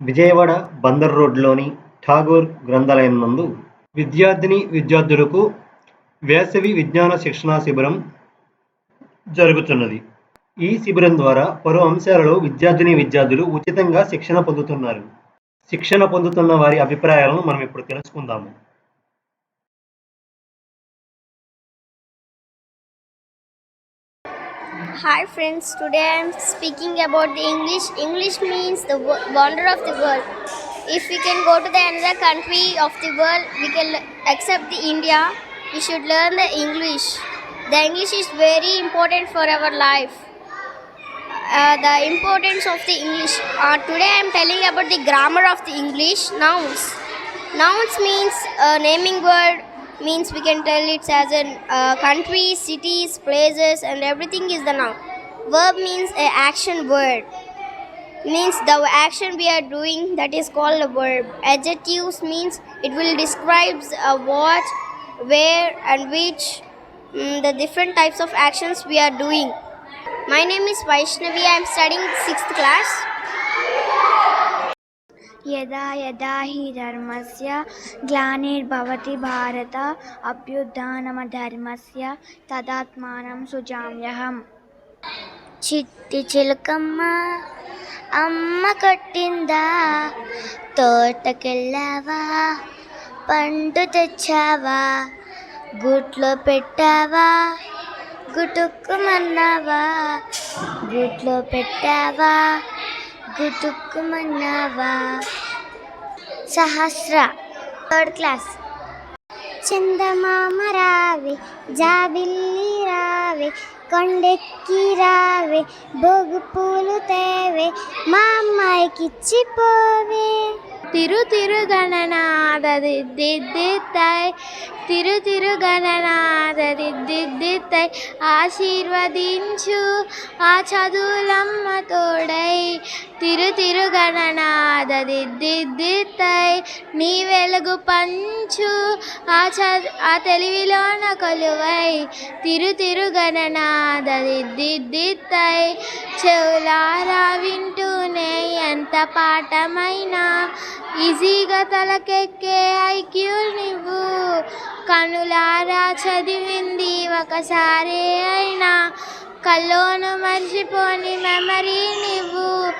విజయవాడ బందర్ రోడ్లోని ఠాగూర్ గ్రంథాలయం నందు విద్యార్థిని విద్యార్థులకు వేసవి విజ్ఞాన శిక్షణా శిబిరం జరుగుతున్నది. ఈ శిబిరం ద్వారా పలు అంశాలలో విద్యార్థిని విద్యార్థులు ఉచితంగా శిక్షణ పొందుతున్నారు. శిక్షణ పొందుతున్న వారి అభిప్రాయాలను మనం ఇప్పుడు తెలుసుకుందాము. Hi friends, today I am speaking about the English. English means the wonder of the world. If we can go to the another country of the world, we can accept the India. We should learn the English. The English is very important for our life. Uh, the importance of the English. Uh, today I am telling about the grammar of the English nouns. Nouns means a naming word means we can tell it as a uh, countries, cities, places, and everything is the noun. Verb means a action word means the action we are doing that is called a verb. Adjectives means it will describe uh, what, where, and which mm, the different types of actions we are doing. My name is Vaishnavi. I am studying sixth class. యదా యదా హి ధర్మస్య గ్లానిర్భవతి భారత అభ్యుద్ధానమధర్మస్య తదాత్మానం సుజామ్యహం. చిట్టి చిలకమ్మ అమ్మ కొట్టిందా? తోటకెళ్ళావా? పండు తెచ్చావా? గుట్లో పెట్టావా? గుటుక్కుమన్నావా? గుట్లో పెట్టావా? గుటుక్కుమన్నావా సహస్ర థర్డ్ క్లాస్. చందమామ రావే జాబిల్లి రావే కొండెక్కి రావే బొగు పూలు తేవే మా అమ్మాయికిచ్చిపోవే తిరు తిరు గణనాదదిద్దిద్దిత్తై తిరు తిరు ఆశీర్వదించు ఆ చదువులమ్మ తోడై తిరు తిరు నీ వెలుగు పంచు ఆ చదు ఆ తెలివిలోన కొలువై. తిరు తిరుగణనాదది గణనాదదిద్దిద్దిత్తై చెవులారా వింటూనే ఎంత పాఠమైనా? ఈజీగా తలకెక్కే ఐక్యూ నువ్వు. కనులారా చదివింది ఒకసారి అయినా. కల్లోను మర్చిపోని మెమరీ నువ్వు.